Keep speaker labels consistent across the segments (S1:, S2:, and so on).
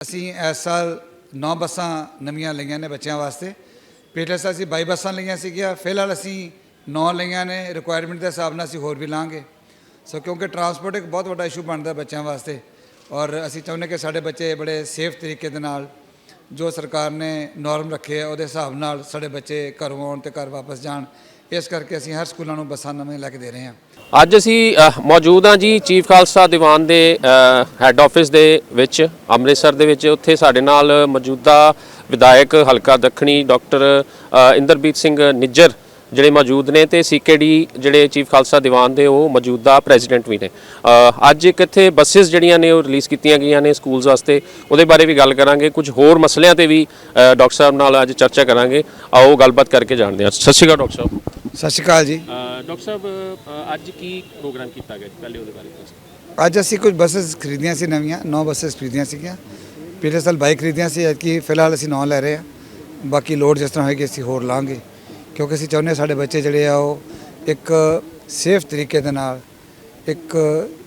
S1: ਅਸੀਂ ਇਸ ਸਾਲ 9 ਬੱਸਾਂ ਨਵੀਆਂ ਲਈਆਂ ਨੇ ਬੱਚਿਆਂ ਵਾਸਤੇ। ਪਿਛਲੇ ਸਾਲ ਅਸੀਂ 22 ਬੱਸਾਂ ਲਈਆਂ ਸੀਗੀਆਂ, ਫਿਲਹਾਲ ਅਸੀਂ 9 ਲਈਆਂ ਨੇ ਰਿਕੁਆਇਰਮੈਂਟ ਦੇ ਹਿਸਾਬ ਨਾਲ ਅਸੀਂ ਹੋਰ ਵੀ ਲਾਂਗੇ। ਸੋ ਕਿਉਂਕਿ ਟਰਾਂਸਪੋਰਟ ਇੱਕ ਬਹੁਤ ਵੱਡਾ ਇਸ਼ੂ ਬਣਦਾ ਬੱਚਿਆਂ ਵਾਸਤੇ ਔਰ ਅਸੀਂ ਚਾਹੁੰਦੇ ਕਿ ਸਾਡੇ ਬੱਚੇ ਬੜੇ ਸੇਫ ਤਰੀਕੇ ਦੇ ਨਾਲ ਜੋ ਸਰਕਾਰ ਨੇ ਨਾਰਮ ਰੱਖੇ ਆ, ਉਹਦੇ ਹਿਸਾਬ ਨਾਲ ਸਾਡੇ ਬੱਚੇ ਘਰੋਂ ਆਉਣ ਤੇ ਘਰ ਵਾਪਸ ਜਾਣ। ਇਸ ਕਰਕੇ ਅਸੀਂ ਹਰ ਸਕੂਲਾਂ ਨੂੰ ਬੱਸਾਂ ਨਵੇਂ ਲੈ ਕੇ ਦੇ ਰਹੇ ਹਾਂ।
S2: ਅੱਜ ਅਸੀਂ ਮੌਜੂਦ ਹਾਂ ਜੀ ਚੀਫ ਖਾਲਸਾ ਦੀਵਾਨ ਦੇ ਹੈੱਡ ਆਫਿਸ ਦੇ ਵਿੱਚ, ਅੰਮ੍ਰਿਤਸਰ ਦੇ ਵਿੱਚ। ਉੱਥੇ ਸਾਡੇ ਨਾਲ ਮੌਜੂਦਾ ਵਿਧਾਇਕ ਹਲਕਾ ਦੱਖਣੀ ਡਾਕਟਰ ਇੰਦਰਬੀਤ ਸਿੰਘ ਨਿੱਜਰ ਜਿਹੜੇ ਮੌਜੂਦ ਨੇ ਤੇ ਸੀਕੇਡੀ ਜਿਹੜੇ ਚੀਫ ਖਾਲਸਾ ਦੀਵਾਨ ਦੇ, ਉਹ ਮੌਜੂਦਾ ਪ੍ਰੈਜ਼ੀਡੈਂਟ ਵੀ ਨੇ। ਅੱਜ ਇੱਕ ਇੱਥੇ ਬੱਸਸ ਜਿਹੜੀਆਂ ਨੇ ਉਹ ਰਿਲੀਜ਼ ਕੀਤੀਆਂ ਗਈਆਂ ਨੇ ਸਕੂਲਸ ਵਾਸਤੇ। ਉਹਦੇ ਬਾਰੇ ਵੀ ਗੱਲ ਕਰਾਂਗੇ। ਕੁਝ ਹੋਰ ਮਸਲਿਆਂ ਤੇ ਵੀ ਡਾਕਟਰ ਸਾਹਿਬ ਨਾਲ ਅੱਜ ਚਰਚਾ ਕਰਾਂਗੇ। ਆਓ ਗੱਲਬਾਤ ਕਰਕੇ ਜਾਣਦੇ ਹਾਂ। ਸਤਿ ਸ਼੍ਰੀ ਅਕਾਲ ਡਾਕਟਰ ਸਾਹਿਬ।
S1: ਸਤਿ ਸ਼੍ਰੀ ਅਕਾਲ ਜੀ।
S2: ਡਾਕਟਰ ਸਾਹਿਬ ਅੱਜ ਕੀ ਪ੍ਰੋਗਰਾਮ ਕੀਤਾ ਗਿਆ ਪਹਿਲੇ ਉਹਦੇ ਬਾਰੇ ਦੱਸੋ।
S1: ਅੱਜ ਅਸੀਂ ਕੁਝ ਬੱਸਸ ਖਰੀਦੀਆਂ ਸੀ ਨਵੀਆਂ 9 ਬੱਸਸ ਖਰੀਦੀਆਂ ਸੀਗੀਆਂ। ਪਿਛਲੇ ਸਾਲ ਬਾਈਕ ਖਰੀਦੀਆਂ ਸੀ ਐਤਕੀ ਫਿਲਹਾਲ ਅਸੀਂ 9 ਲੈ ਰਹੇ ਹਾਂ। ਬਾਕੀ ਲੋਡ ਜਿਸ ਤਰ੍ਹਾਂ ਹੋਏਗੀ ਅਸੀਂ ਹੋਰ ਲਾਂਗੇ। ਕਿਉਂਕਿ ਅਸੀਂ ਚਾਹੁੰਦੇ ਹਾਂ ਸਾਡੇ ਬੱਚੇ ਜਿਹੜੇ ਆ ਉਹ ਇੱਕ ਸੇਫ ਤਰੀਕੇ ਦੇ ਨਾਲ ਇੱਕ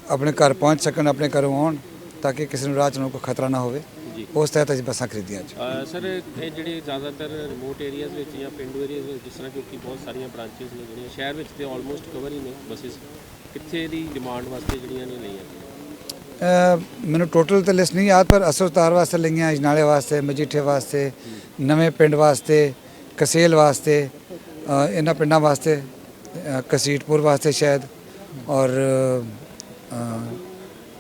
S1: ਆਪਣੇ ਘਰ ਪਹੁੰਚ ਸਕਣ ਆਪਣੇ ਘਰੋਂ ਆਉਣ ਤਾਂ ਕਿ ਕਿਸੇ ਨੂੰ ਰਾਹ 'ਚ ਨੂੰ ਕੋਈ ਖਤਰਾ ਨਾ ਹੋਵੇ।
S2: ਜੀ।
S1: ਉਸ ਤਹਿਤ ਅਸੀਂ ਬੱਸਾਂ ਖਰੀਦੀਆਂ
S2: ਅ, ਸਰ ਇਹ ਜਿਹੜੇ ਜ਼ਿਆਦਾਤਰ ਰਿਮੋਟ ਏਰੀਆਜ਼ ਵਿੱਚ ਜਾਂ ਪਿੰਡੂ ਏਰੀਆਜ਼ ਵਿੱਚ ਜਿਸ ਤਰ੍ਹਾਂ ਕਿਉਂਕਿ ਬਹੁਤ ਸਾਰੀਆਂ ਬ੍ਰਾਂਚੇਸ ਨੇ ਜਿਹੜੀਆਂ ਸ਼ਹਿਰ ਵਿੱਚ ਤੇ ਆਲਮੋਸਟ ਕਵਰ ਹੀ ਨੇ ਬੱਸਿਸ ਕਿੱਥੇ ਦੀ ਡਿਮਾਂਡ ਵਾਸਤੇ ਜਿਹੜੀਆਂ ਨੇ ਲਈਆਂ
S1: ਮੈਨੂੰ ਟੋਟਲ ਤਾਂ ਲਿਸਟ ਨਹੀਂ ਯਾਦ ਪਰ ਅਸਰਤਾਰ ਵਾਸਤੇ ਲਈਆਂ ਅਜਨਾਲੇ ਵਾਸਤੇ ਮਜੀਠੇ ਵਾਸਤੇ ਨਵੇਂ ਪਿੰਡ ਵਾਸਤੇ ਕਸੇਲ ਵਾਸਤੇ ਇਹਨਾਂ ਪਿੰਡਾਂ ਵਾਸਤੇ ਕਸੀਟਪੁਰ ਵਾਸਤੇ ਸ਼ਾਇਦ ਔਰ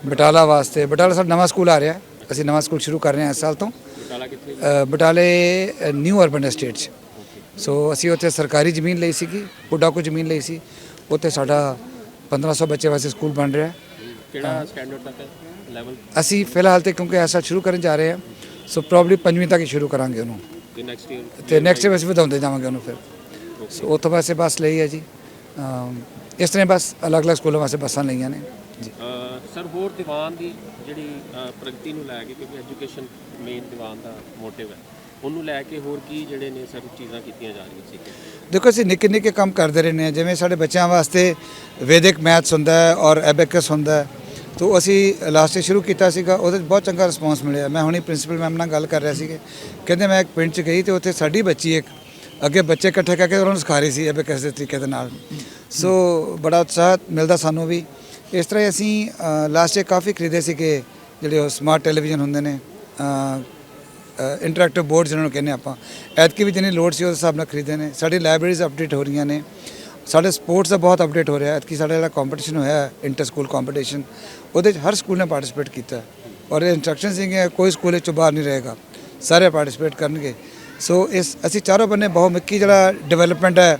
S1: ਬਟਾਲਾ ਵਾਸਤੇ। ਬਟਾਲਾ ਸਾਡਾ ਨਵਾਂ ਸਕੂਲ ਆ ਰਿਹਾ। ਅਸੀਂ ਨਵਾਂ ਸਕੂਲ ਸ਼ੁਰੂ ਕਰ ਰਹੇ ਹਾਂ ਇਸ ਸਾਲ ਤੋਂ।
S2: ਬਟਾਲਾ
S1: ਨਿਊ ਅਰਬਨ ਐਸਟੇਟ 'ਚ। ਸੋ ਅਸੀਂ ਉੱਥੇ ਸਰਕਾਰੀ ਜ਼ਮੀਨ ਲਈ ਸੀਗੀ ਪੁੱਡਾ ਜ਼ਮੀਨ ਲਈ ਸੀ। ਉੱਥੇ ਸਾਡਾ 1500 ਬੱਚੇ ਵਾਸਤੇ ਸਕੂਲ ਬਣ ਰਿਹਾ। ਹੈ
S2: ਕਿਹੜਾ ਸਟੈਂਡਰਡ ਤੱਕ ਲੈਵਲ
S1: ਅਸੀਂ ਫਿਲਹਾਲ ਤੇ ਕਿਉਂਕਿ ਐਸਾ ਸ਼ੁਰੂ ਕਰਨ ਜਾ ਰਹੇ ਹਾਂ ਸੋ ਪ੍ਰੋਬਬਲੀ ਪੰਜਵੀਂ ਤੱਕ ਹੀ ਸ਼ੁਰੂ ਕਰਾਂਗੇ ਉਹਨੂੰ।
S2: ਤੇ ਨੈਕਸਟ ਈਅਰ
S1: ਤੇ ਨੈਕਸਟ ਈਅਰ ਅਸੀਂ ਵਧਾਉਂਦੇ ਜਾਵਾਂਗੇ ਉਹਨੂੰ ਫਿਰ। ਸੋ ਉੱਥੋਂ ਵਾਸਤੇ ਬੱਸ ਲਈ ਹੈ ਜੀ। ਇਸ ਤਰ੍ਹਾਂ ਬਸ ਅਲੱਗ-ਅਲੱਗ ਸਕੂਲਾਂ ਵਾਸਤੇ ਬੱਸਾਂ ਲਈਆਂ ਨੇ।
S2: ਸਰ ਹੋਰ ਦੀਵਾਨ ਦੀ ਜਿਹੜੀ ਪ੍ਰਗਤੀ ਨੂੰ ਲੈ ਕੇ ਕਿਉਂਕਿ ਐਜੂਕੇਸ਼ਨ ਮੇਨ ਦੀਵਾਨ ਦਾ ਮੋਟਿਵ ਹੈ ਉਹਨੂੰ ਲੈ ਕੇ ਹੋਰ ਕੀ ਜਿਹੜੇ ਨੇ ਸਰ ਚੀਜ਼ਾਂ ਕੀਤੀਆਂ ਜਾ ਰਹੀਆਂ ਸੀ?
S1: ਦੇਖੋ ਅਸੀਂ ਨਿੱਕੇ ਨਿੱਕੇ ਕੰਮ ਕਰਦੇ ਰਹਿੰਦੇ ਹਾਂ। ਜਿਵੇਂ ਸਾਡੇ ਬੱਚਿਆਂ ਵਾਸਤੇ ਵੈਦਿਕ ਮੈਥਸ ਹੁੰਦਾ ਹੈ ਔਰ ਐਬੈਕਸ ਹੁੰਦਾ ਹੈ। ਤੋ ਅਸੀਂ ਲਾਸਟ ਸ਼ੁਰੂ ਕੀਤਾ ਸੀਗਾ ਉਹਦੇ ਬਹੁਤ ਚੰਗਾ ਰਿਸਪੌਂਸ ਮਿਲਿਆ। ਮੈਂ ਹੁਣੀ ਪ੍ਰਿੰਸੀਪਲ ਮੈਮ ਨਾਲ ਗੱਲ ਕਰ ਰਿਹਾ ਸੀਗੇ। ਕਹਿੰਦੇ ਮੈਂ ਇੱਕ ਪਿੰਡ 'ਚ ਗਈ ਤੇ ਉੱਥੇ ਸਾਡੀ ਬੱਚੀ ਇੱਕ ਅੱਗੇ ਬੱਚੇ ਇਕੱਠੇ ਕਰਕੇ ਉਹਨਾਂ ਨੂੰ ਸਿਖਾ ਰਹੀ ਸੀ ਐਬੈਕਸ ਦੇ ਤਰੀਕੇ ਦੇ ਨਾਲ। ਸੋ ਬੜਾ ਉਤਸ਼ਾਹ ਮਿਲਦਾ ਸਾਨੂੰ ਵੀ। ਇਸ ਤਰ੍ਹਾਂ ਹੀ ਅਸੀਂ ਲਾਸਟ ਈਅਰ ਕਾਫੀ ਖਰੀਦੇ ਸੀਗੇ ਜਿਹੜੇ ਉਹ ਸਮਾਰਟ ਟੈਲੀਵਿਜ਼ਨ ਹੁੰਦੇ ਨੇ ਇੰਟਰੈਕਟਿਵ ਬੋਰਡ ਜਿਹਨਾਂ ਨੂੰ ਕਹਿੰਦੇ ਆਪਾਂ। ਐਤਕੀ ਵੀ ਜਿੰਨੀ ਲੋਡ ਸੀ ਉਸ ਹਿਸਾਬ ਨਾਲ ਖਰੀਦੇ ਨੇ। ਸਾਡੀ ਲਾਇਬ੍ਰੇਰੀਜ਼ ਅਪਡੇਟ ਹੋ ਰਹੀਆਂ ਨੇ। ਸਾਡੇ ਸਪੋਰਟਸ ਦਾ ਬਹੁਤ ਅਪਡੇਟ ਹੋ ਰਿਹਾ ਐਤਕੀ ਸਾਡਾ ਜਿਹੜਾ ਕੰਪੀਟੀਸ਼ਨ ਹੋਇਆ ਇੰਟਰ ਸਕੂਲ ਕੰਪੀਟੀਸ਼ਨ ਉਹਦੇ 'ਚ ਹਰ ਸਕੂਲ ਨੇ ਪਾਰਟਿਸਿਪੇਟ ਕੀਤਾ ਔਰ ਇਹ ਇੰਸਟਰਕਸ਼ਨ ਸੀਗੇ ਕੋਈ ਸਕੂਲ ਇਹ 'ਚੋਂ ਬਾਹਰ ਨਹੀਂ ਰਹੇਗਾ। ਸਾਰੇ ਪਾਰਟਿਸਿਪੇਟ ਕਰਨਗੇ। ਸੋ ਇਸ, ਅਸੀਂ ਚਾਰੋਂ ਬੰਨੇ ਬਹੁਮੁਖੀ ਜਿਹੜਾ ਡਿਵੈਲਪਮੈਂਟ ਹੈ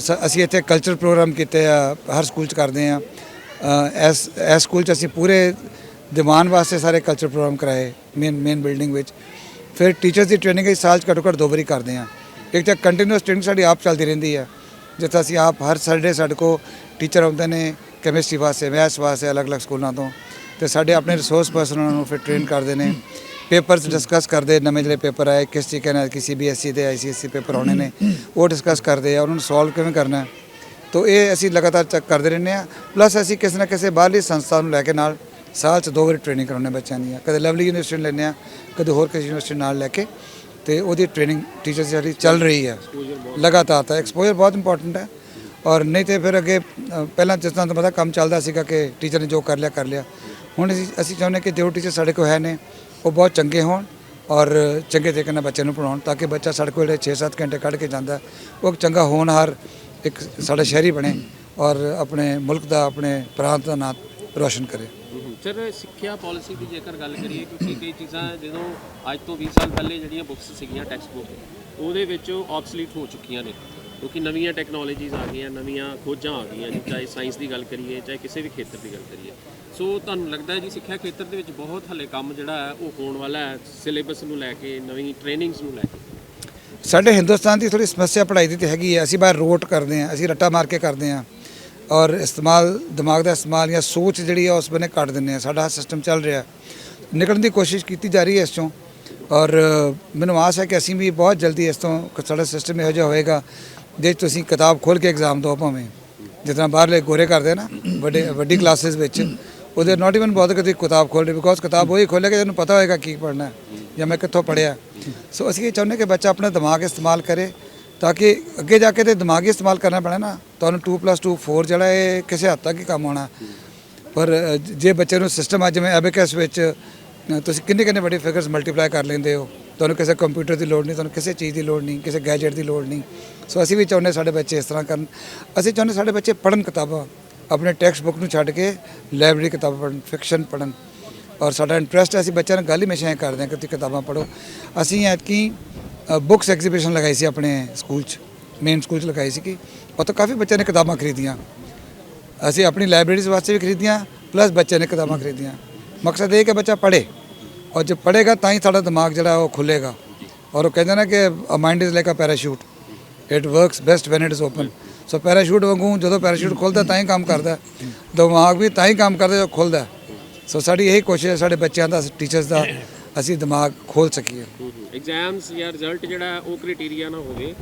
S1: ਸ- ਅਸੀਂ ਇੱਥੇ ਕਲਚਰ ਪ੍ਰੋਗਰਾਮ ਕੀਤੇ ਆ, ਹਰ ਸਕੂਲ 'ਚ ਕਰਦੇ ਆ ਇਸ ਐਸ ਸਕੂਲ 'ਚ ਅਸੀਂ ਪੂਰੇ ਦੀਵਾਨ ਵਾਸਤੇ ਸਾਰੇ ਕਲਚਰ ਪ੍ਰੋਗਰਾਮ ਕਰਾਏ ਮੇਨ ਮੇਨ ਬਿਲਡਿੰਗ ਵਿੱਚ। ਫਿਰ ਟੀਚਰਸ ਦੀ ਟ੍ਰੇਨਿੰਗ ਇਸ ਸਾਲ 'ਚ ਘੱਟੋ ਘੱਟ ਦੋ ਵਾਰੀ ਕਰਦੇ ਆ ਇੱਕ ਤਾਂ ਕੰਟੀਨਿਊਸ ਟ੍ਰੇਨਿੰਗ ਸਾਡੀ ਆਪ ਚੱਲਦੀ ਰਹਿੰਦੀ ਆ। ਜਿੱਥੇ ਅਸੀਂ ਆਪ ਹਰ ਸੈਟਰਡੇ ਸਾਡੇ ਕੋ ਟੀਚਰ ਆਉਂਦੇ ਨੇ ਕੈਮਿਸਟਰੀ ਵਾਸਤੇ ਮੈਥਸ ਵਾਸਤੇ, ਅਲੱਗ-ਅਲੱਗ ਸਕੂਲਾਂ ਤੋਂ। ਤੇ ਸਾਡੇ ਆਪਣੇ ਰਿਸੋਰਸ ਪਰਸਨ ਉਹਨਾਂ ਨੂੰ ਫਿਰ ਟ੍ਰੇਨ ਕਰਦੇ ਨੇ। ਪੇਪਰਸ ਡਿਸਕਸ ਕਰਦੇ, ਨਵੇਂ ਜਿਹੜੇ ਪੇਪਰ ਆਏ, ਕਿਸ ਤਰੀਕੇ ਨਾਲ ਕਿ ਸੀਬੀਐਸਈ ਦੇ ਆਈਸੀਐਸਈ ਪੇਪਰ ਆਉਣੇ ਨੇ, ਉਹ ਡਿਸਕਸ ਕਰਦੇ ਆ, ਉਹਨਾਂ ਨੂੰ ਸੋਲਵ ਕਿਵੇਂ ਕਰਨਾ। ਤੋ ਇਹ ਅਸੀਂ ਲਗਾਤਾਰ ਚੈੱਕ ਕਰਦੇ ਰਹਿੰਦੇ ਆ ਪਲੱਸ ਅਸੀਂ ਕਿਸੇ ਨਾ ਕਿਸੇ ਬਾਹਰਲੀ ਸੰਸਥਾ ਨੂੰ ਲੈ ਕੇ ਨਾਲ ਸਾਲ ਚ ਦੋ ਵਾਰੀ ਟ੍ਰੇਨਿੰਗ ਕਰਾਉਂਦੇ ਬੱਚਿਆਂ ਦੀਆਂ। ਕਦੇ ਲਵਲੀ ਯੂਨੀਵਰਸਿਟੀ ਲੈਂਦੇ ਆ ਕਦੇ ਹੋਰ ਕਿਸੇ ਯੂਨੀਵਰਸਿਟੀ ਨਾਲ ਲੈ ਕੇ। ਤੇ ਉਹਦੀ ਟ੍ਰੇਨਿੰਗ ਟੀਚਰ ਦੀ ਸਾਡੀ ਚੱਲ ਰਹੀ ਹੈ। ਲਗਾਤਾਰ ਤਾਂ ਐਕਸਪੋਜ਼ਰ ਬਹੁਤ ਇੰਪੋਰਟੈਂਟ ਹੈ। ਔਰ ਨਹੀਂ ਤੇ ਫਿਰ ਅੱਗੇ ਪਹਿਲਾਂ ਜਿਸ ਤਰ੍ਹਾਂ ਤੁਹਾਨੂੰ ਪਤਾ ਕੰਮ ਚੱਲਦਾ ਸੀਗਾ ਕਿ ਟੀਚਰ ਨੇ ਜੋ ਕਰ ਲਿਆ ਕਰ ਲਿਆ। ਹੁਣ ਅਸੀਂ ਅਸੀਂ ਚਾਹੁੰਦੇ ਕਿ ਜੋ ਟੀਚਰ ਸਾਡੇ ਕੋਲ ਹੈ ਨੇ, ਉਹ ਬਹੁਤ ਚੰਗੇ ਹੋਣ ਔਰ ਚੰਗੇ ਤਰੀਕੇ ਨਾਲ ਬੱਚੇ ਨੂੰ ਪੜਾਉਣ ਤਾਂ ਕਿ ਬੱਚਾ ਸਾਡੇ ਕੋਲ ਜਿਹੜੇ 6-7 ਘੰਟੇ ਕੱਢ ਕੇ ਜਾਂਦਾ, ਉਹ ਇੱਕ ਚੰਗਾ ਹੋਣਹਾਰ ਇੱਕ ਸਾਡਾ ਸ਼ਹਿਰੀ ਬਣੇ ਔਰ ਆਪਣੇ ਮੁਲਕ ਦਾ ਆਪਣੇ ਪ੍ਰਾਂਤ ਦਾ ਨਾਂ ਰੋਸ਼ਨ ਕਰੇ।
S2: ਸਰ, ਸਿੱਖਿਆ ਪਾਲਿਸੀ ਦੀ ਜੇਕਰ ਗੱਲ ਕਰੀਏ, ਕਿਉਂਕਿ ਕਈ ਚੀਜ਼ਾਂ ਜਦੋਂ ਅੱਜ ਤੋਂ 20 ਸਾਲ ਪਹਿਲੇ ਜਿਹੜੀਆਂ ਬੁੱਕਸ ਸੀਗੀਆਂ ਟੈਕਸਟ ਬੁੱਕ ਉਹਦੇ ਵਿੱਚ ਆਬਸਲੀਟ ਹੋ ਚੁੱਕੀਆਂ ਨੇ। ਕਿਉਂਕਿ ਨਵੀਆਂ ਟੈਕਨੋਲੋਜੀਜ਼ ਆ ਗਈਆਂ, ਨਵੀਆਂ ਖੋਜਾਂ ਆ ਗਈਆਂ ਜੀ ਚਾਹੇ ਸਾਇੰਸ ਦੀ ਗੱਲ ਕਰੀਏ, ਚਾਹੇ ਕਿਸੇ ਵੀ ਖੇਤਰ ਦੀ ਗੱਲ ਕਰੀਏ। ਸੋ ਤੁਹਾਨੂੰ ਲੱਗਦਾ ਹੈ ਜੀ ਸਿੱਖਿਆ ਖੇਤਰ ਦੇ ਵਿੱਚ ਬਹੁਤ ਹਲੇ ਕੰਮ ਜਿਹੜਾ ਹੈ, ਉਹ ਹੋਣ ਵਾਲਾ ਹੈ ਸਿਲੇਬਸ ਨੂੰ ਲੈ ਕੇ, ਨਵੀਂ ਟ੍ਰੇਨਿੰਗਸ ਨੂੰ ਲੈ ਕੇ?
S1: ਸਾਡੇ ਹਿੰਦੁਸਤਾਨ ਦੀ ਥੋੜੀ ਸਮੱਸਿਆ ਪੜ੍ਹਾਈ ਦੀ ਤੇ ਹੈਗੀ ਹੈ ਅਸੀਂ ਬਾਹਰ ਰੋਟ ਕਰਦੇ ਹਾਂ ਅਸੀਂ ਰੱਟਾ ਮਾਰ ਕੇ ਕਰਦੇ ਹਾਂ ਔਰ ਇਸਤੇਮਾਲ, ਦਿਮਾਗ ਦਾ ਇਸਤੇਮਾਲ ਜਾਂ ਸੋਚ ਜਿਹੜੀ ਆ ਉਸ ਬੰਨੇ ਕੱਢ ਦਿੰਦੇ ਆ। ਸਾਡਾ ਸਿਸਟਮ ਚੱਲ ਰਿਹਾ। ਨਿਕਲਣ ਦੀ ਕੋਸ਼ਿਸ਼ ਕੀਤੀ ਜਾ ਰਹੀ ਹੈ ਇਸ ਚੋਂ ਔਰ ਮੈਨੂੰ ਆਸ ਹੈ ਕਿ ਅਸੀਂ ਵੀ ਬਹੁਤ ਜਲਦੀ ਇਸ ਤੋਂ ਸਾਡਾ ਸਿਸਟਮ ਇਹੋ ਜਿਹਾ ਹੋਏਗਾ ਜੇ ਤੁਸੀਂ ਕਿਤਾਬ ਖੋਲ ਕੇ ਐਗਜ਼ਾਮ ਦਿਓ ਭਾਵੇਂ। ਜਿਸ ਬਾਹਰਲੇ ਗੋਰੇ ਕਰਦੇ ਨਾ, ਵੱਡੇ, ਵੱਡੀ ਕਲਾਸਿਸ ਵਿੱਚ। ਉਹਦੇ ਨਾਟ ਇਵਨ ਬਹੁਤ ਕਦੀ ਕਿਤਾਬ ਖੋਲ੍ਹੇ ਬਿਕੋਜ਼ ਕਿਤਾਬ ਉਹੀ ਖੋਲ੍ਹੇਗਾ ਜਿਹਨੂੰ ਪਤਾ ਹੋਏਗਾ ਕੀ ਪੜ੍ਹਨਾ ਜਾਂ ਮੈਂ ਕਿੱਥੋਂ ਪੜ੍ਹਿਆ ਸੋ ਅਸੀਂ ਇਹ ਚਾਹੁੰਦੇ ਕਿ ਬੱਚਾ ਆਪਣਾ ਦਿਮਾਗ ਇਸਤੇਮਾਲ ਕਰੇ ਤਾਂ ਕਿ ਅੱਗੇ ਜਾ ਕੇ ਤੇ ਦਿਮਾਗੀ ਇਸਤੇਮਾਲ ਕਰਨਾ ਪੈਣਾ ਨਾ ਤੁਹਾਨੂੰ 2 2 4 ਜਿਹੜਾ ਇਹ ਕਿਸੇ ਹੱਦ ਤੱਕ ਹੀ ਕੰਮ ਆਉਣਾ ਪਰ ਜੇ ਬੱਚੇ ਨੂੰ ਸਿਸਟਮ ਅੱਜ ਜਿਵੇਂ ਐਬੇਕਸ ਵਿੱਚ ਤੁਸੀਂ ਕਿੰਨੇ ਕਿੰਨੇ ਵੱਡੇ ਫਿਗਰਸ ਮਲਟੀਪਲਾਈ ਕਰ ਲੈਂਦੇ ਹੋ ਤੁਹਾਨੂੰ ਕਿਸੇ ਕੰਪਿਊਟਰ ਦੀ ਲੋੜ ਨਹੀਂ ਤੁਹਾਨੂੰ ਕਿਸੇ ਚੀਜ਼ ਦੀ ਲੋੜ ਨਹੀਂ ਕਿਸੇ ਗੈਜਟ ਦੀ ਲੋੜ ਨਹੀਂ ਸੋ ਅਸੀਂ ਵੀ ਚਾਹੁੰਦੇ ਸਾਡੇ ਬੱਚੇ ਇਸ ਤਰ੍ਹਾਂ ਕਰਨ ਅਸੀਂ ਚਾਹੁੰਦੇ ਸਾਡੇ ਬੱਚੇ ਪੜ੍ਹਨ ਕਿਤਾਬਾਂ ਆਪਣੇ ਟੈਕਸਟ ਬੁੱਕ ਨੂੰ ਛੱਡ ਕੇ ਲਾਇਬ੍ਰੇਰੀ ਕਿਤਾਬਾਂ ਪੜ੍ਹਨ ਫਿਕਸ਼ਨ ਪੜ੍ਹਨ। ਔਰ ਸਾਡਾ ਇੰਟਰਸਟ ਹੈ, ਅਸੀਂ ਬੱਚਿਆਂ ਨਾਲ ਗੱਲ ਹੀ ਹਮੇਸ਼ਾ ਇਹ ਕਰਦੇ ਹਾਂ ਕਿ ਤੁਸੀਂ ਕਿਤਾਬਾਂ ਪੜ੍ਹੋ। ਅਸੀਂ ਐਤਕੀ ਬੁੱਕਸ ਐਗਜ਼ੀਬਿਸ਼ਨ ਲਗਾਈ ਸੀ ਆਪਣੇ ਸਕੂਲ 'ਚ ਮੇਨ ਸਕੂਲ 'ਚ ਲਗਾਈ ਸੀ ਕਿ ਉੱਥੇ ਕਾਫੀ ਬੱਚਿਆਂ ਨੇ ਕਿਤਾਬਾਂ ਖਰੀਦੀਆਂ। ਅਸੀਂ ਆਪਣੀ ਲਾਇਬ੍ਰੇਰੀਜ਼ ਵਾਸਤੇ ਵੀ ਖਰੀਦੀਆਂ ਪਲੱਸ ਬੱਚਿਆਂ ਨੇ ਕਿਤਾਬਾਂ ਖਰੀਦੀਆਂ। ਮਕਸਦ ਇਹ ਕਿ ਬੱਚਾ ਪੜ੍ਹੇ। ਔਰ ਜੇ ਪੜ੍ਹੇਗਾ ਤਾਂ ਹੀ ਸਾਡਾ ਦਿਮਾਗ ਜਿਹੜਾ ਉਹ ਖੁੱਲੇਗਾ ਔਰ ਉਹ ਕਹਿੰਦੇ ਨੇ ਕਿ mind is like a parachute it works best when it is open so parachute ਵਾਂਗੂ ਜਦੋਂ ਪੈਰਾਸ਼ੂਟ ਖੁੱਲਦਾ ਤਾਂ ਹੀ ਕੰਮ ਕਰਦਾ। ਦਿਮਾਗ ਵੀ ਤਾਂ ਹੀ ਕੰਮ ਕਰਦਾ ਜਦੋਂ ਖੁੱਲਦਾ। ਸੋ ਸਾਡੀ ਇਹੀ ਕੋਸ਼ਿਸ਼ ਹੈ ਸਾਡੇ ਬੱਚਿਆਂ ਦਾ ਟੀਚਰਸ ਦਾ ਅਸੀਂ ਦਿਮਾਗ ਖੋਲ ਸਕੀਏ।
S2: ਐਗਜ਼ਾਮਸ ਜਾਂ ਰਿਜ਼ਲਟ ਜਿਹੜਾ ਉਹ ਕ੍ਰਾਈਟੇਰੀਆ ਨਾ ਹੋਵੇ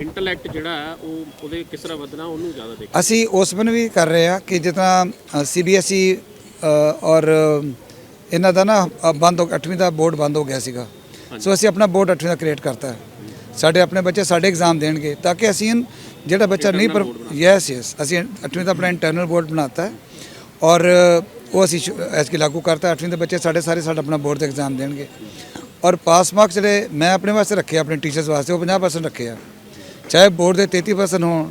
S2: ਇੰਟੈਲੈਕਟ ਜਿਹੜਾ ਉਹ ਉਹਦੇ ਕਿਸ ਤਰ੍ਹਾਂ ਵਧਣਾ ਉਹਨੂੰ ਜ਼ਿਆਦਾ ਦੇਖ
S1: ਅਸੀਂ ਉਸ ਬਨ ਵੀ ਕਰ ਰਹੇ ਆ ਕਿ ਜਿੱਦਾਂ ਸੀਬੀਐਸਈ ਔਰ ਇਹਨਾਂ ਦਾ ਨਾ ਬੰਦ ਹੋ 8ਵੀਂ ਦਾ ਬੋਰਡ ਬੰਦ ਹੋ ਗਿਆ ਸੀਗਾ। ਸੋ ਅਸੀਂ ਆਪਣਾ ਬੋਰਡ 8ਵੀਂ ਦਾ ਕ੍ਰੀਏਟ ਕਰਤਾ ਸਾਡੇ ਆਪਣੇ ਬੱਚੇ ਸਾਡੇ ਐਗਜ਼ਾਮ ਦੇਣਗੇ ਤਾਂ ਕਿ ਅਸੀਂ ਜਿਹੜਾ ਬੱਚਾ ਨਹੀਂ ਪਰ ਯੈਸ ਯੈਸ ਅਸੀਂ 8ਵੀਂ ਦਾ ਆਪਣਾ ਇੰਟਰਨਲ ਬੋਰਡ ਬਣਾਤਾ ਹੈ। ਔਰ ਉਹ ਅਸੀਂ ਐਸ ਕੀ ਲਾਗੂ ਕਰਤਾ। 8ਵੀਂ ਦੇ ਬੱਚੇ ਸਾਡੇ ਸਾਰੇ ਸਾਡਾ ਆਪਣਾ ਬੋਰਡ ਦੇ ਐਗਜ਼ਾਮ ਦੇਣਗੇ। ਔਰ ਪਾਸ ਮਾਰਕਸ ਜਿਹੜੇ ਮੈਂ ਆਪਣੇ ਵਾਸਤੇ ਰੱਖੇ ਆਪਣੇ ਟੀਚਰਸ ਵਾਸਤੇ ਉਹ 50% ਰੱਖੇ ਆ। ਚਾਹੇ ਬੋਰਡ ਦੇ 33% ਹੋਣ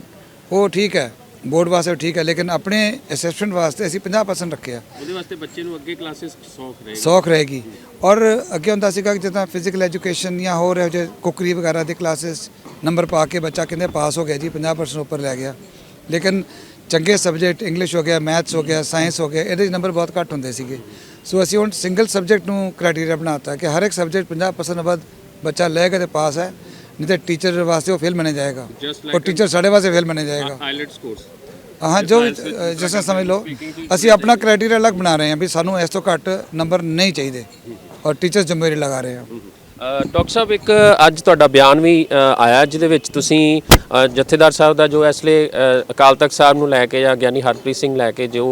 S1: ਉਹ ਠੀਕ ਹੈ। ਬੋਰਡ ਵਾਸਤੇ ਠੀਕ ਹੈ ਲੇਕਿਨ ਆਪਣੇ ਅਸੈਸਮੈਂਟ ਵਾਸਤੇ ਅਸੀਂ 50% ਰੱਖੇ ਆ।
S2: ਉਹਦੇ ਵਾਸਤੇ ਬੱਚੇ ਨੂੰ ਅੱਗੇ ਕਲਾਸਿਸ ਸੌਖ ਰਹੇ
S1: ਸੌਖ ਰਹੇਗੀ। ਔਰ ਅੱਗੇ ਹੁੰਦਾ ਸੀਗਾ ਕਿ ਜਿੱਦਾਂ ਫਿਜ਼ੀਕਲ ਐਜੂਕੇਸ਼ਨ ਜਾਂ ਹੋਰ ਇਹੋ ਜਿਹੇ ਕੁਕਰੀ ਵਗੈਰਾ ਦੇ ਕਲਾਸਿਸ ਨੰਬਰ ਪਾ ਕੇ ਬੱਚਾ ਕਹਿੰਦੇ ਪਾਸ ਹੋ ਗਿਆ ਜੀ 50% ਉੱਪਰ ਲੈ ਗਿਆ। ਲੇਕਿਨ ਚੰਗੇ ਸਬਜੈਕਟ ਇੰਗਲਿਸ਼ ਹੋ ਗਿਆ ਮੈਥਸ ਹੋ ਗਿਆ ਸਾਇੰਸ ਹੋ ਗਿਆ ਇਹਦੇ ਨੰਬਰ ਬਹੁਤ ਘੱਟ ਹੁੰਦੇ ਸੀਗੇ। ਸੋ ਅਸੀਂ ਹੁਣ ਸਿੰਗਲ ਸਬਜੈਕਟ ਨੂੰ ਕ੍ਰਾਈਟੇਰੀਆ ਬਣਾਤਾ ਕਿ ਹਰ ਇੱਕ ਸਬਜੈਕਟ 50% ਵੱਧ ਬੱਚਾ ਲਏਗਾ ਤੇ ਪਾਸ ਹੈ। ਨਹੀਂ ਤੇ ਟੀਚਰ ਵਾਸਤੇ ਉਹ ਫੇਲ ਮੰਨਿਆ ਜਾਏਗਾ।
S2: Just
S1: ਉਹ ਟੀਚਰ ਸਾਡੇ ਵਾਸਤੇ ਫੇਲ ਮੰਨਿਆ ਜਾਏਗਾ।
S2: ਆਈਲੈਟਸ ਕੋਰਸ
S1: ਹਾਂ ਜੋ ਜਿਸ ਤਰ੍ਹਾਂ ਸਮਝ ਲਓ ਅਸੀਂ ਆਪਣਾ ਕ੍ਰਾਈਟੇਰੀਆ ਅਲੱਗ ਬਣਾ ਰਹੇ ਹਾਂ ਵੀ ਸਾਨੂੰ ਇਸ ਤੋਂ ਘੱਟ ਨੰਬਰ ਨਹੀਂ ਚਾਹੀਦੇ ਔਰ ਟੀਚਰ ਜ਼ਿੰਮੇਵਾਰੀ ਲਗਾ ਰਹੇ ਹਾਂ।
S2: ਡਾਕਟਰ ਸਾਹਿਬ ਇੱਕ ਅੱਜ ਤੁਹਾਡਾ ਬਿਆਨ ਵੀ ਅ, ਆਇਆ ਜਿਹਦੇ ਵਿੱਚ ਤੁਸੀਂ ਅ, ਜਥੇਦਾਰ ਸਾਹਿਬ ਦਾ ਜੋ ਇਸ ਲਈ ਅ, ਅਕਾਲ ਤਖਤ ਸਾਹਿਬ ਨੂੰ ਲੈ ਕੇ ਜਾਂ ਗਿਆਨੀ ਹਰਪ੍ਰੀਤ ਸਿੰਘ ਲੈ ਕੇ ਜੋ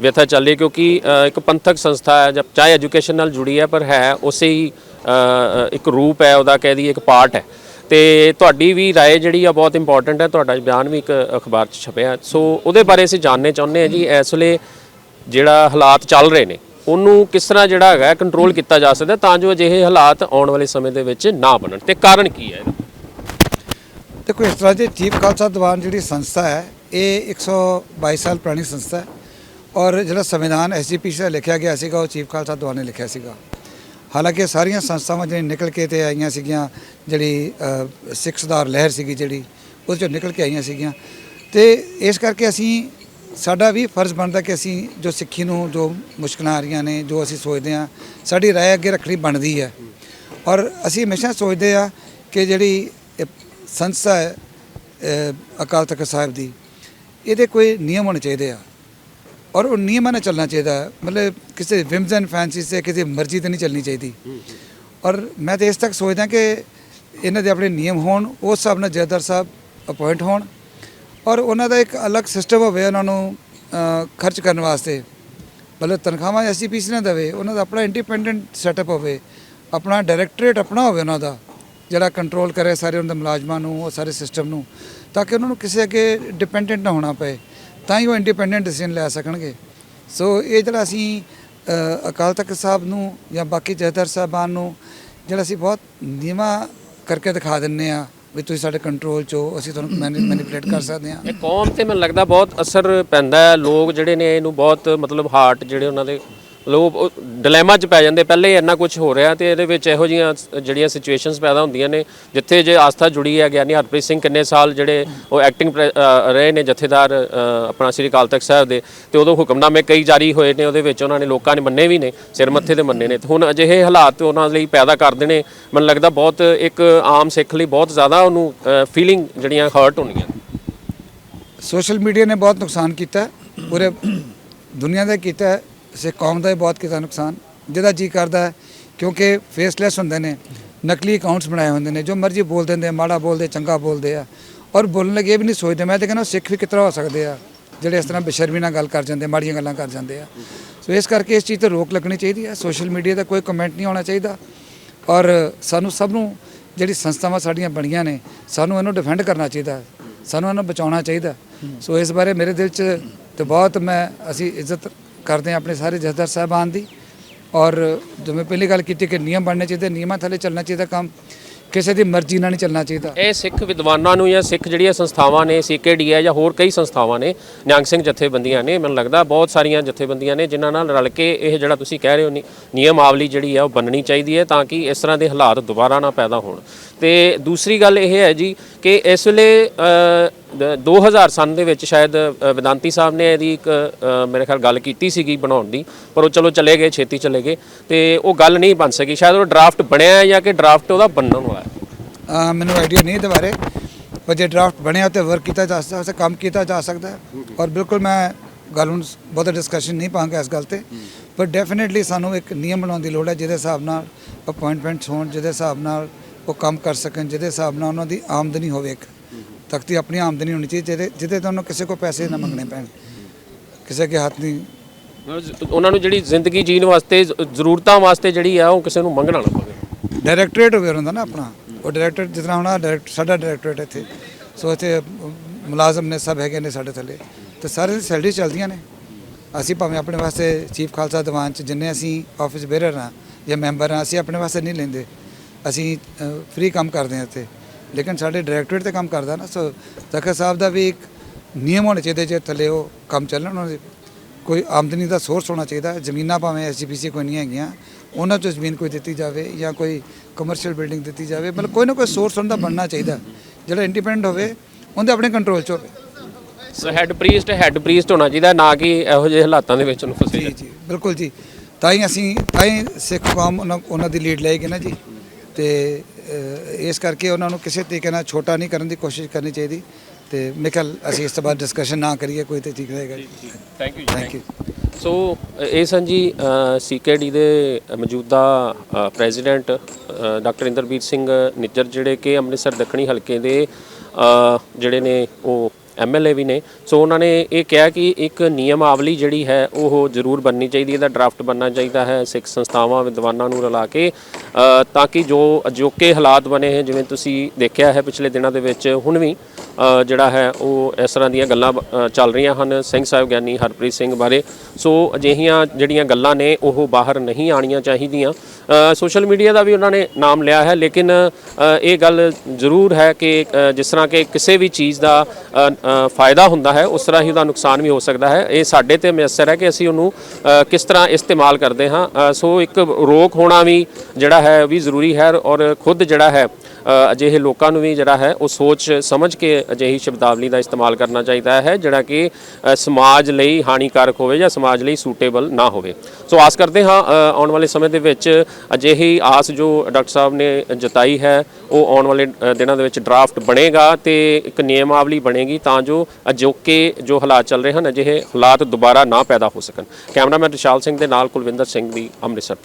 S2: ਵਿਅਥਾ ਚੱਲ ਰਹੀ ਹੈ ਕਿਉਂਕਿ ਅ, ਇੱਕ ਪੰਥਕ ਸੰਸਥਾ ਹੈ ਜਦ ਚਾਹੇ ਐਜੂਕੇਸ਼ਨ ਨਾਲ ਜੁੜੀ ਹੈ ਪਰ ਹੈ ਉਸੇ ਹੀ ਅ, ਇੱਕ ਰੂਪ ਹੈ ਉਹਦਾ ਕਹਿ ਦਈਏ ਇੱਕ ਪਾਰਟ ਹੈ। ਤੇ ਤੁਹਾਡੀ ਵੀ رائے ਜਿਹੜੀ ਆ ਬਹੁਤ ਇੰਪੋਰਟੈਂਟ ਹੈ ਤੁਹਾਡਾ ਬਿਆਨ ਵੀ ਇੱਕ ਅਖਬਾਰ 'ਚ ਛਪਿਆ ਸੋ ਉਹਦੇ ਬਾਰੇ ਅਸੀਂ ਜਾਣਨੇ ਚਾਹੁੰਦੇ ਹਾਂ ਜੀ ਇਸ ਵੇਲੇ ਜਿਹੜਾ ਹਾਲਾਤ ਚੱਲ ਰਹੇ ਨੇ ਉਹਨੂੰ ਕਿਸ ਤਰ੍ਹਾਂ ਜਿਹੜਾ ਹੈਗਾ ਕੰਟਰੋਲ ਕੀਤਾ ਜਾ ਸਕਦਾ ਤਾਂ ਜੋ ਅਜਿਹੇ ਹਾਲਾਤ ਆਉਣ ਵਾਲੇ ਸਮੇਂ ਦੇ ਵਿੱਚ ਨਾ ਬਣਨ ਤੇ ਕਾਰਨ ਕੀ ਹੈ ਇਹਦਾ?
S1: ਦੇਖੋ ਇਸ ਤਰ੍ਹਾਂ ਜੇ ਚੀਫ ਖਾਲਸਾ ਦੀਵਾਨ ਜਿਹੜੀ ਸੰਸਥਾ ਹੈ ਇਹ 122 ਸਾਲ ਪੁਰਾਣੀ ਸੰਸਥਾ ਹੈ ਔਰ ਜਿਹੜਾ ਸੰਵਿਧਾਨ ਐਸਜੀਪੀਸੀ ਦਾ ਲਿਖਿਆ ਗਿਆ ਸੀਗਾ ਉਹ ਚੀਫ ਖਾਲਸਾ ਦੀਵਾਨ ਨੇ ਲਿਖਿਆ ਸੀਗਾ ਹਾਲਾਂਕਿ ਸਾਰੀਆਂ ਸੰਸਥਾਵਾਂ ਜਿਹੜੀਆਂ ਨਿਕਲ ਕੇ ਤੇ ਆਈਆਂ ਸੀਗੀਆਂ ਜਿਹੜੀ ਅ, ਸਿੱਖ ਸੁਧਾਰ ਲਹਿਰ ਸੀਗੀ ਜਿਹੜੀ ਉਹ ਚੋਂ ਨਿਕਲ ਕੇ ਆਈਆਂ ਸੀਗੀਆਂ ਤੇ ਇਸ ਕਰਕੇ ਅਸੀਂ ਸਾਡਾ ਵੀ ਫਰਜ਼ ਬਣਦਾ ਕਿ ਅਸੀਂ ਜੋ ਸਿੱਖੀ ਨੂੰ ਜੋ ਮੁਸ਼ਕਲਾਂ ਆ ਰਹੀਆਂ ਨੇ ਜੋ ਅਸੀਂ ਸੋਚਦੇ ਹਾਂ ਸਾਡੀ رائے ਅੱਗੇ ਰੱਖਣੀ ਬਣਦੀ ਹੈ ਔਰ ਅਸੀਂ ਹਮੇਸ਼ਾ ਸੋਚਦੇ ਆ ਕਿ ਜਿਹੜੀ ਇਹ ਸੰਸਥਾ ਹੈ ਅ, ਅਕਾਲ ਤਖਤ ਸਾਹਿਬ ਦੀ ਇਹਦੇ ਕੋਈ ਨਿਯਮ ਹੋਣੇ ਚਾਹੀਦੇ ਆ ਔਰ ਉਹ ਨਿਯਮਾਂ ਨਾਲ ਚੱਲਣਾ ਚਾਹੀਦਾ ਹੈ। ਮਤਲਬ ਕਿਸੇ ਵਿਮਸ ਐਂਡ ਫੈਂਸੀ ਸੇ ਕਿਸੇ ਮਰਜ਼ੀ ਤੇ ਨਹੀਂ ਚੱਲਣੀ ਚਾਹੀਦੀ। ਔਰ ਮੈਂ ਤਾਂ ਇਸ ਤੱਕ ਸੋਚਦਾ ਕਿ ਇਹਨਾਂ ਦੇ ਆਪਣੇ ਨਿਯਮ ਹੋਣ, ਉਸ ਹਿਸਾਬ ਨਾਲ ਜਥੇਦਾਰ ਸਾਹਿਬ ਅਪਾਇੰਟ ਹੋਣ। ਔਰ ਉਹਨਾਂ ਦਾ ਇੱਕ ਅਲੱਗ ਸਿਸਟਮ ਹੋਵੇ ਉਹਨਾਂ ਨੂੰ ਖਰਚ ਕਰਨ ਵਾਸਤੇ। ਮਤਲਬ ਤਨਖਾਹਾਂ ਐਸਜੀਪੀਸੀ ਨਾ ਦੇਵੇ, ਉਹਨਾਂ ਦਾ ਆਪਣਾ ਇੰਡੀਪੈਂਡੈਂਟ ਸੈਟਅਪ ਹੋਵੇ, ਆਪਣਾ ਡਾਇਰੈਕਟੋਰੇਟ ਆਪਣਾ ਹੋਵੇ ਉਹਨਾਂ ਦਾ, ਜਿਹੜਾ ਕੰਟਰੋਲ ਕਰੇ ਸਾਰੇ ਉਹਨਾਂ ਦੇ ਮੁਲਾਜ਼ਮਾਂ ਨੂੰ, ਉਹ ਸਾਰੇ ਸਿਸਟਮ ਨੂੰ, ਤਾਂ ਕਿ ਉਹਨਾਂ ਨੂੰ ਕਿਸੇ ਅੱਗੇ ਡਿਪੈਂਡੈਂਟ ਨਾ ਹੋਣਾ ਪਏ। ਤਾਂ ਹੀ ਉਹ ਇੰਡੀਪੈਂਡੈਂਟ ਡਿਸੀਜਨ ਲੈ ਸਕਣਗੇ। ਸੋ ਇਹ ਜਿਹੜਾ ਅਸੀਂ ਅਕਾਲ ਤਖਤ ਸਾਹਿਬ ਨੂੰ ਜਾਂ ਬਾਕੀ ਜਥੇਦਾਰ ਸਾਹਿਬਾਨ ਨੂੰ ਜਿਹੜਾ ਅਸੀਂ ਬਹੁਤ ਨੀਵਾਂ ਕਰਕੇ ਦਿਖਾ ਦਿੰਨੇ ਆ ਵੀ ਤੁਸੀਂ ਸਾਡੇ ਕੰਟਰੋਲ 'ਚ ਹੋ, ਅਸੀਂ ਤੁਹਾਨੂੰ ਮੈਨੀਪੂਲੇਟ ਕਰ ਸਕਦੇ ਹਾਂ
S2: ਇਹ ਕੌਮ ਤੇ ਮੈਨੂੰ ਲੱਗਦਾ ਬਹੁਤ ਅਸਰ ਪੈਂਦਾ ਹੈ। ਲੋਕ ਜਿਹੜੇ ਨੇ, ਇਹਨੂੰ ਬਹੁਤ ਮਤਲਬ ਹਾਰਟ ਜਿਹੜੇ ਉਹਨਾਂ ਦੇ ਲੋਕ ਡਿਲੇਮਾ 'ਚ ਪੈ ਜਾਂਦੇ। ਪਹਿਲੇ ਇੰਨਾ ਕੁਝ ਹੋ ਰਿਹਾ ਤੇ ਇਹਦੇ ਵਿੱਚ ਇਹੋ ਜੀਆਂ ਜਿਹੜੀਆਂ ਸਿਚੁਏਸ਼ਨਸ ਪੈਦਾ ਹੁੰਦੀਆਂ ਨੇ, ਜਿੱਥੇ ਜੇ ਆਸਥਾ ਜੁੜੀ ਹੈ, ਗਿਆਨੀ ਹਰਪ੍ਰੀਤ ਸਿੰਘ ਕਿੰਨੇ ਸਾਲ ਜਿਹੜੇ ਉਹ ਐਕਟਿੰਗ ਰਹੇ ਨੇ ਜਥੇਦਾਰ ਆਪਣਾ ਸ੍ਰੀ ਅਕਾਲ ਤਖਤ ਸਾਹਿਬ ਦੇ, ਤੇ ਉਦੋਂ ਹੁਕਮਨਾਮੇ ਕਈ ਜਾਰੀ ਹੋਏ ਨੇ, ਉਹਦੇ ਵਿੱਚ ਉਹਨਾਂ ਨੇ ਲੋਕਾਂ ਨੇ ਮੰਨੇ ਵੀ ਨੇ, ਸਿਰ ਮੱਥੇ ਤੇ ਮੰਨੇ ਨੇ। ਤੇ ਹੁਣ ਅਜਿਹੇ ਹਾਲਾਤ ਉਹਨਾਂ ਲਈ ਪੈਦਾ ਕਰਦੇ ਨੇ ਮੈਨੂੰ ਲੱਗਦਾ ਬਹੁਤ ਇੱਕ ਆਮ ਸਿੱਖ ਲਈ ਬਹੁਤ ਜ਼ਿਆਦਾ ਉਹਨੂੰ ਫੀਲਿੰਗ ਜਿਹੜੀਆਂ ਹਰਟ ਹੋਣੀਆਂ
S1: ਸੋਸ਼ਲ ਮੀਡੀਆ ਨੇ ਬਹੁਤ ਨੁਕਸਾਨ ਕੀਤਾ, ਪੂਰੇ ਦੁਨੀਆ ਦਾ ਕੀਤਾ। ਹੈ, ਸਿੱਖ ਕੌਮ ਦਾ ਵੀ ਬਹੁਤ ਕੀਤਾ ਨੁਕਸਾਨ ਜਿਹਦਾ ਜੀ ਕਰਦਾ ਕਿਉਂਕਿ ਫੇਸਲੈਸ ਹੁੰਦੇ ਨੇ ਨਕਲੀ ਅਕਾਊਂਟਸ ਬਣਾਏ ਹੁੰਦੇ ਨੇ ਜੋ ਮਰਜ਼ੀ ਬੋਲ ਦਿੰਦੇ ਆ, ਮਾੜਾ ਬੋਲਦੇ ਚੰਗਾ ਬੋਲਦੇ ਆ ਔਰ ਬੋਲਣ ਲੱਗੇ ਇਹ ਵੀ ਨਹੀਂ ਸੋਚਦੇ ਮੈਂ ਤਾਂ ਕਹਿੰਦਾ ਸਿੱਖ ਵੀ ਕਿਤਰਾ ਹੋ ਸਕਦੇ ਆ ਜਿਹੜੇ ਇਸ ਤਰ੍ਹਾਂ ਬੇਸ਼ਰਮੀ ਨਾਲ ਗੱਲ ਕਰ ਜਾਂਦੇ ਮਾੜੀਆਂ ਗੱਲਾਂ ਕਰ ਜਾਂਦੇ ਆ। ਸੋ ਇਸ ਕਰਕੇ ਇਸ ਚੀਜ਼ ਤੇ ਰੋਕ ਲੱਗਣੀ ਚਾਹੀਦੀ ਹੈ ਸੋਸ਼ਲ ਮੀਡੀਆ ਦਾ ਕੋਈ ਕਮੈਂਟ ਨਹੀਂ ਹੋਣਾ ਚਾਹੀਦਾ ਔਰ ਸਾਨੂੰ ਸਭ ਨੂੰ ਜਿਹੜੀ ਸੰਸਥਾਵਾਂ ਸਾਡੀਆਂ ਬਣੀਆਂ ਨੇ ਸਾਨੂੰ ਇਹਨੂੰ ਡਿਫੈਂਡ ਕਰਨਾ ਚਾਹੀਦਾ ਸਾਨੂੰ ਇਹਨੂੰ ਬਚਾਉਣਾ ਚਾਹੀਦਾ। ਸੋ ਇਸ ਬਾਰੇ ਮੇਰੇ ਦਿਲ 'ਚ ਤੇ ਬਹੁਤ ਮੈਂ ਅਸੀਂ ਇੱਜ਼ਤ ਕਰਦੇ ਹਾਂ ਆਪਣੇ ਸਾਰੇ ਜਥੇਦਾਰ ਸਾਹਿਬਾਨ ਦੀ। ਔਰ ਜਿਵੇਂ ਪਹਿਲੀ ਗੱਲ ਕੀਤੀ ਕਿ ਨਿਯਮ ਬਣਨੇ ਚਾਹੀਦੇ, ਨਿਯਮਾਂ ਥੱਲੇ ਚੱਲਣਾ ਚਾਹੀਦਾ ਕੰਮ, ਕਿਸੇ ਦੀ ਮਰਜ਼ੀ ਨਾਲ ਨਹੀਂ ਚੱਲਣਾ ਚਾਹੀਦਾ।
S2: ਇਹ ਸਿੱਖ ਵਿਦਵਾਨਾਂ ਨੂੰ ਜਾਂ ਸਿੱਖ ਜਿਹੜੀਆਂ ਸੰਸਥਾਵਾਂ ਨੇ, ਸੀਕੇਡੀ ਹੈ ਜਾਂ ਹੋਰ ਕਈ ਸੰਸਥਾਵਾਂ ਨੇ, ਨਿਹੰਗ ਸਿੰਘ ਜਥੇਬੰਦੀਆਂ ਨੇ, ਮੈਨੂੰ ਲੱਗਦਾ ਬਹੁਤ ਸਾਰੀਆਂ ਜਥੇਬੰਦੀਆਂ ਨੇ ਜਿਨ੍ਹਾਂ ਨਾਲ ਰਲ ਕੇ ਇਹ ਜਿਹੜਾ ਤੁਸੀਂ ਕਹਿ ਰਹੇ ਹੋ ਨਿ- ਨਿਯਮਾਵਲੀ ਜਿਹੜੀ ਹੈ ਉਹ ਬਣਨੀ ਚਾਹੀਦੀ ਹੈ ਤਾਂ ਕਿ ਇਸ ਤਰ੍ਹਾਂ ਦੇ ਹਾਲਾਤ ਦੁਬਾਰਾ ਨਾ ਪੈਦਾ ਹੋਣ। ਤੇ ਦੂਸਰੀ ਗੱਲ ਇਹ ਹੈ ਜੀ ਕਿ ਇਸ ਵੇਲੇ 2000 ਸਨ ਦੇ ਵਿੱਚ ਸ਼ਾਇਦ ਅ, ਵਿਦਾਂਤੀ ਸਾਹਿਬ ਨੇ ਇਹਦੀ ਇੱਕ ਮੇਰੇ ਖਿਆਲ ਗੱਲ ਕੀਤੀ ਸੀਗੀ ਬਣਾਉਣ ਦੀ ਪਰ ਉਹ ਚਲੋ ਚਲੇ ਗਏ ਛੇਤੀ ਚਲੇ ਗਏ ਤੇ ਉਹ ਗੱਲ ਨਹੀਂ ਬਣ ਸਕੀ। ਸ਼ਾਇਦ ਉਹ ਡਰਾਫਟ ਬਣਿਆ ਹੈ ਜਾਂ ਕਿ ਡਰਾਫਟ ਉਹਦਾ ਬਣਨ ਵਾਲਾ ਹੈ?
S1: ਮੈਨੂੰ ਆਈਡੀਆ ਨਹੀਂ ਇਹਦੇ ਬਾਰੇ ਪਰ ਜੇ ਡਰਾਫਟ ਬਣਿਆ ਤੇ ਵਰਕ ਕੀਤਾ ਜਾ ਸਕਦਾ ਹੈ ਕੰਮ ਕੀਤਾ ਜਾ ਸਕਦਾ ਹੈ ਔਰ ਬਿਲਕੁਲ ਮੈਂ ਗੱਲ ਹੁਣ ਬਹੁਤ ਡਿਸਕਸ਼ਨ ਨਹੀਂ ਪਾਵਾਂਗਾ ਇਸ ਗੱਲ ਤੇ ਪਰ ਡੈਫੀਨਿਟਲੀ ਸਾਨੂੰ ਇੱਕ ਨਿਯਮ ਬਣਾਉਣ ਦੀ ਲੋੜ ਹੈ ਜਿਹਦੇ ਹਿਸਾਬ ਨਾਲ ਅਪਾਇੰਟਮੈਂਟਸ ਹੋਣ ਜਿਹਦੇ ਹਿਸਾਬ ਨਾਲ ਉਹ ਕੰਮ ਕਰ ਸਕਣ ਜਿਹਦੇ ਹਿਸਾਬ ਨਾਲ ਉਹਨਾਂ ਦੀ ਆਮਦਨੀ ਹੋਵੇ ਤਖਤੀ ਆਪਣੀ ਆਮਦਨੀ ਹੋਣੀ ਚਾਹੀਦੀ ਜਿਹਦੇ ਜਿਹਦੇ ਤੋਂ ਉਹਨੂੰ ਕਿਸੇ ਕੋ ਪੈਸੇ ਨਾ ਮੰਗਣੇ ਪੈਣ। ਕਿਸੇ ਕੇ ਹੱਥ ਨਹੀਂ।
S2: ਉਹਨਾਂ ਨੂੰ ਜਿਹੜੀ ਜ਼ਿੰਦਗੀ ਜੀਣ ਵਾਸਤੇ ਜ਼ਰੂਰਤਾਂ ਵਾਸਤੇ ਜਿਹੜੀ ਆ ਉਹ ਕਿਸੇ ਨੂੰ ਮੰਗਣਾ ਨਾ ਪਵੇ।
S1: ਡਾਇਰੈਕਟੋਰੇਟ ਹੋਵੇ ਹੁੰਦਾ ਨਾ ਆਪਣਾ। ਉਹ ਡਾਇਰੈਕਟਰ ਜਿਸ ਤਰ੍ਹਾਂ ਹੁਣ ਡਾਇਰੈਕਟ ਸਾਡਾ ਡਾਇਰੈਕਟੋਰੇਟ ਇੱਥੇ। ਸੋ ਇੱਥੇ ਮੁਲਾਜ਼ਮ ਨੇ ਸਭ ਹੈਗੇ ਨੇ ਸਾਡੇ ਥੱਲੇ। ਤੇ ਸਾਰੇ ਦੀ ਸੈਲਰੀ ਚੱਲਦੀਆਂ ਨੇ। ਅਸੀਂ ਭਾਵੇਂ ਆਪਣੇ ਵਾਸਤੇ ਚੀਫ ਖਾਲਸਾ ਦੀਵਾਨ ਚ ਜਿੰਨੇ ਅਸੀਂ ਆਫਿਸ ਬੇਰਰ ਹਾਂ ਜਾਂ ਮੈਂਬਰ ਹਾਂ ਅਸੀਂ ਆਪਣੇ ਵਾਸਤੇ ਨਹੀਂ ਲੈਂਦੇ। ਅਸੀਂ ਫ੍ਰੀ ਕੰਮ ਕਰਦੇ ਹਾਂ ਇੱਥੇ। ਲੇਕਿਨ ਸਾਡੇ ਡਾਇਰੈਕਟੋਰੇਟ ਤੇ ਕੰਮ ਕਰਦਾ ਨਾ ਸੋ ਤਖਤ ਸਾਹਿਬ ਦਾ ਵੀ ਇੱਕ ਨਿਯਮ ਹੋਣੇ ਚਾਹੀਦੇ ਜੇ ਥੱਲੇ ਉਹ ਕੰਮ ਚੱਲਣ ਉਹਨਾਂ ਦੇ। ਕੋਈ ਆਮਦਨੀ ਦਾ ਸੋਰਸ ਹੋਣਾ ਚਾਹੀਦਾ। ਜ਼ਮੀਨਾਂ ਭਾਵੇਂ ਐਸਜੀਪੀਸੀ ਕੋਈ ਨਹੀਂ ਹੈਗੀਆਂ ਉਹਨਾਂ ਚੋਂ ਜ਼ਮੀਨ ਕੋਈ ਦਿੱਤੀ ਜਾਵੇ ਜਾਂ ਕੋਈ ਕਮਰਸ਼ੀਅਲ ਬਿਲਡਿੰਗ ਦਿੱਤੀ ਜਾਵੇ ਮਤਲਬ ਕੋਈ ਨਾ ਕੋਈ ਸੋਰਸ ਉਹਨਾਂ ਦਾ ਬਣਨਾ ਚਾਹੀਦਾ। ਜਿਹੜਾ ਇੰਡੀਪੈਂਡੈਂਟ ਹੋਵੇ ਉਹਦੇ ਆਪਣੇ ਕੰਟਰੋਲ 'ਚ ਹੋਵੇ।
S2: So head priest head priest ਹੋਣਾ ਚਾਹੀਦਾ ਨਾ ਕਿ ਇਹੋ ਜਿਹੇ ਹਾਲਾਤਾਂ ਦੇ ਵਿੱਚ ਉਹਨੂੰ ਫਸੇ
S1: ਜੀ ਜੀ ਬਿਲਕੁਲ ਜੀ। ਤਾਂ ਹੀ ਅਸੀਂ ਤਾਂ ਹੀ ਸਿੱਖ ਕੌਮ ਉਹਨਾਂ ਦੀ ਲੀਡ ਲਏਗੀ ਨਾ ਜੀ। ਤੇ ਇਸ ਕਰਕੇ ਉਹਨਾਂ ਨੂੰ ਕਿਸੇ ਤਰੀਕੇ ਨਾਲ ਛੋਟਾ ਨਹੀਂ ਕਰਨ ਦੀ ਕੋਸ਼ਿਸ਼ ਕਰਨੀ ਚਾਹੀਦੀ ਤੇ ਮੇਰੇ ਖਿਆਲ ਅਸੀਂ ਇਸ ਤੋਂ ਬਾਅਦ ਡਿਸਕਸ਼ਨ ਨਾ ਕਰੀਏ ਕੋਈ ਤੇ ਠੀਕ ਰਹੇਗਾ ਜੀ।
S2: Thank you
S1: thank you
S2: so ਇਹ ਸਨ ਜੀ ਸੀਕੇਡੀ ਦੇ ਮੌਜੂਦਾ ਪ੍ਰੈਜ਼ੀਡੈਂਟ ਡਾਕਟਰ ਇੰਦਰਬੀਰ ਸਿੰਘ ਨਿੱਜਰ ਜਿਹੜੇ ਕਿ ਅੰਮ੍ਰਿਤਸਰ ਦੱਖਣੀ ਹਲਕੇ ਦੇ ਜਿਹੜੇ ਨੇ ਉਹ ਐਮਐਲਏ ਵੀ ਨੇ। ਸੋ ਉਹਨਾਂ ਨੇ ਇਹ ਕਿਹਾ ਕਿ ਇੱਕ ਨਿਯਮਾਵਲੀ ਜਿਹੜੀ ਹੈ, ਉਹ ਜ਼ਰੂਰ ਬਣਨੀ ਚਾਹੀਦੀ ਹੈ, ਇਹਦਾ ਡਰਾਫਟ ਬਣਨਾ ਚਾਹੀਦਾ ਹੈ, ਸਿੱਖ ਸੰਸਥਾਵਾਂ, ਵਿਦਵਾਨਾਂ ਨੂੰ ਰਲਾ ਕੇ ਤਾਂ ਕਿ ਜੋ ਅਜੋਕੇ ਹਾਲਾਤ ਬਣੇ ਹੈ, ਜਿਵੇਂ ਤੁਸੀਂ ਦੇਖਿਆ ਹੈ ਪਿਛਲੇ ਦਿਨਾਂ ਦੇ ਵਿੱਚ, ਹੁਣ ਵੀ ਜਿਹੜਾ ਹੈ ਉਹ ਇਸ ਤਰ੍ਹਾਂ ਦੀਆਂ ਗੱਲਾਂ ਅ, ਚੱਲ ਰਹੀਆਂ ਹਨ ਸਿੰਘ ਸਾਹਿਬ ਗਿਆਨੀ ਹਰਪ੍ਰੀਤ ਸਿੰਘ ਬਾਰੇ। ਸੋ ਅਜਿਹੀਆਂ ਜਿਹੜੀਆਂ ਗੱਲਾਂ ਨੇ ਉਹ ਬਾਹਰ ਨਹੀਂ ਆਣੀਆਂ ਚਾਹੀਦੀਆਂ। ਸੋਸ਼ਲ ਮੀਡੀਆ ਦਾ ਵੀ ਉਹਨਾਂ ਨੇ ਨਾਮ ਲਿਆ ਹੈ ਲੇਕਿਨ ਇਹ ਗੱਲ ਜ਼ਰੂਰ ਹੈ ਕਿ ਜਿਸ ਤਰ੍ਹਾਂ ਕਿ ਕਿਸੇ ਵੀ ਚੀਜ਼ ਦਾ ਫਾਇਦਾ ਹੁੰਦਾ ਹੈ ਉਸ ਤਰ੍ਹਾਂ ਹੀ ਉਹਦਾ ਨੁਕਸਾਨ ਵੀ ਹੋ ਸਕਦਾ ਹੈ। ਇਹ ਸਾਡੇ ਤੇ ਮਿਅਸਰ ਹੈ ਕਿ ਅਸੀਂ ਉਹਨੂੰ ਕਿਸ ਤਰ੍ਹਾਂ ਇਸਤੇਮਾਲ ਕਰਦੇ ਹਾਂ। ਸੋ ਇੱਕ ਰੋਕ ਹੋਣਾ ਵੀ ਜਿਹੜਾ ਹੈ ਵੀ ਜ਼ਰੂਰੀ ਹੈ ਔਰ ਖੁਦ ਜਿਹੜਾ ਹੈ ਅਜਿਹੇ ਲੋਕਾਂ ਨੂੰ ਵੀ ਜਿਹੜਾ ਹੈ, ਉਹ ਸੋਚ ਸਮਝ ਕੇ ਅਜਿਹੀ ਸ਼ਬਦਾਵਲੀ ਦਾ ਇਸਤੇਮਾਲ ਕਰਨਾ ਚਾਹੀਦਾ ਹੈ, ਜਿਹੜਾ ਕਿ ਸਮਾਜ ਲਈ ਹਾਨੀਕਾਰਕ ਹੋਵੇ ਜਾਂ ਸਮਾਜ ਲਈ ਸੂਟੇਬਲ ਨਾ ਹੋਵੇ। ਸੋ ਆਸ ਕਰਦੇ ਹਾਂ ਆਉਣ ਵਾਲੇ ਸਮੇਂ ਦੇ ਵਿੱਚ ਅਜਿਹੀ ਆਸ ਜੋ ਡਾਕਟਰ ਸਾਹਿਬ ਨੇ ਜਤਾਈ ਹੈ, ਉਹ ਆਉਣ ਵਾਲੇ ਦਿਨਾਂ ਦੇ ਵਿੱਚ ਡਰਾਫਟ ਬਣੇਗਾ ਤੇ ਇੱਕ ਨਿਯਮਾਵਲੀ ਬਣੇਗੀ ਤਾਂ ਜੋ ਅਜੋਕੇ ਜੋ ਹਾਲਾਤ ਚੱਲ ਰਹੇ ਹਨ, ਅਜਿਹੇ ਹਾਲਾਤ ਦੁਬਾਰਾ ਨਾ ਪੈਦਾ ਹੋ ਸਕਣ। ਕੈਮਰਾਮੈਨ ਵਿਸ਼ਾਲ ਸਿੰਘ ਦੇ ਨਾਲ ਕੁਲਵਿੰਦਰ ਸਿੰਘ ਦੀ ਅੰਮ੍ਰਿਤਸਰ